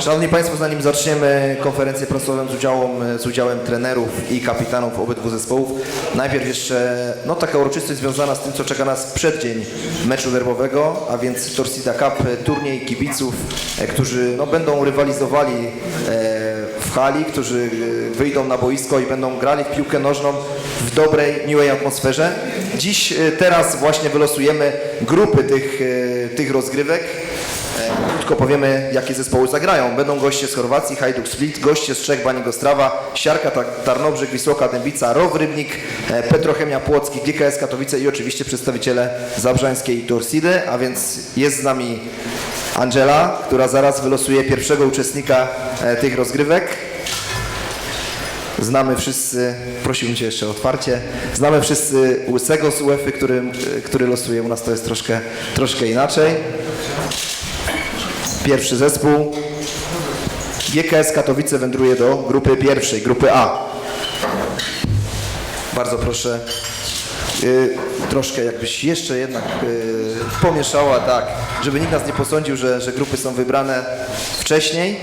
Szanowni Państwo, zanim zaczniemy konferencję prasową z udziałem, z udziałem trenerów i kapitanów obydwu zespołów, najpierw jeszcze no, taka uroczystość związana z tym, co czeka nas w przeddzień meczu derbowego, a więc Torsida Cup, turniej kibiców, e, którzy no, będą rywalizowali e, w hali, którzy e, wyjdą na boisko i będą grali w piłkę nożną w dobrej, miłej atmosferze. Dziś, teraz właśnie wylosujemy grupy tych, tych rozgrywek. Krótko powiemy, jakie zespoły zagrają. Będą goście z Chorwacji, Hajduk Split, goście z Czech, Bani Gostrawa, Siarka Ta- Tarnobrzeg, Wisłoka Dębica, Row Rybnik, e, Petrochemia Płocki, GKS Katowice i oczywiście przedstawiciele Zabrzańskiej Torsidy, a więc jest z nami Angela, która zaraz wylosuje pierwszego uczestnika e, tych rozgrywek. Znamy wszyscy, prosiłbym Cię jeszcze o otwarcie, znamy wszyscy Łysego z UEFA, który, który losuje u nas, to jest troszkę, troszkę inaczej. Pierwszy zespół. GKS Katowice wędruje do grupy pierwszej, grupy A. Bardzo proszę. y, troszkę jakbyś jeszcze jednak y, pomieszała, tak, żeby nikt nas nie posądził, że, że grupy są wybrane wcześniej.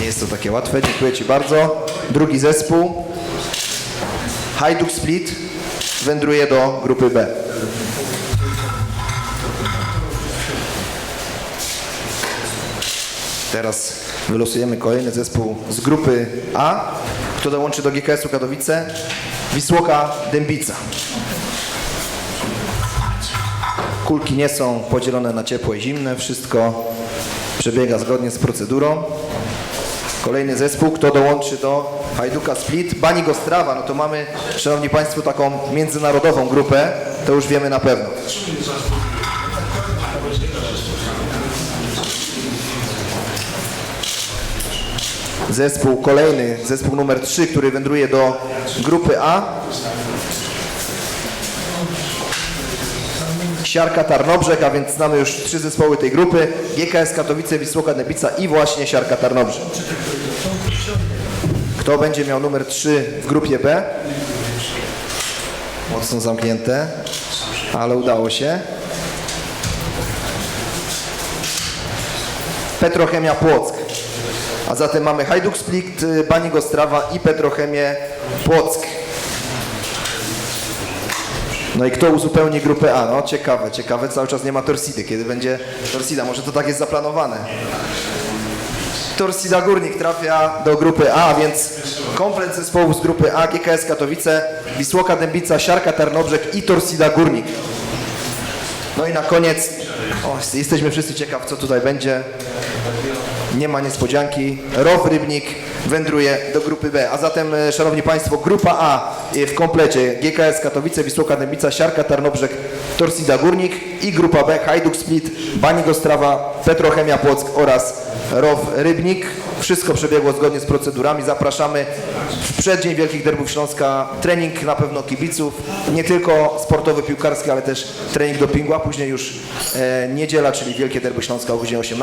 Nie jest to takie łatwe, dziękuję Ci bardzo. Drugi zespół. Hajduk Split wędruje do grupy B. Teraz wylosujemy kolejny zespół z grupy A, kto dołączy do GKS-u Katowice. Wisłoka Dębica. Kulki nie są podzielone na ciepłe i zimne, wszystko przebiega zgodnie z procedurą. Kolejny zespół, kto dołączy do Hajduka Split, Bani Gostrawa, no to mamy, Szanowni Państwo, taką międzynarodową grupę, to już wiemy na pewno. Zespół kolejny, zespół numer 3, który wędruje do grupy A. Siarka Tarnobrzeg, a więc znamy już trzy zespoły tej grupy. GKS Katowice, Wisłoka Dębica i właśnie Siarka Tarnobrzeg. Kto będzie miał numer 3 w grupie B? Mocno zamknięte, ale udało się. Petrochemia Płock. A zatem mamy Hajduk Split, y, Bani Gostrawa i Petrochemię Płock. No i kto uzupełni grupę A? No ciekawe, ciekawe, cały czas nie ma Torsidy. Kiedy będzie Torsida? Może to tak jest zaplanowane. Torsida Górnik trafia do grupy A, więc komplet zespołów z grupy A, GKS Katowice, Wisłoka Dębica, Siarka Tarnobrzeg i Torsida Górnik. No i na koniec, o, jesteśmy wszyscy ciekaw, co tutaj będzie. Nie ma niespodzianki. Row Rybnik wędruje do grupy B. A zatem, e, Szanowni Państwo, grupa A w komplecie GKS Katowice, Wisłoka Dębica, Siarka Tarnobrzeg, Torsida Górnik i grupa B Hajduk Split, Bani Gostrawa, Petrochemia Płock oraz Row Rybnik. Wszystko przebiegło zgodnie z procedurami. Zapraszamy w przeddzień Wielkich Derbów Śląska. Trening na pewno kibiców, nie tylko sportowy, piłkarski, ale też trening dopingu, a później już e, niedziela, czyli Wielkie Derby Śląska o godzinie 18.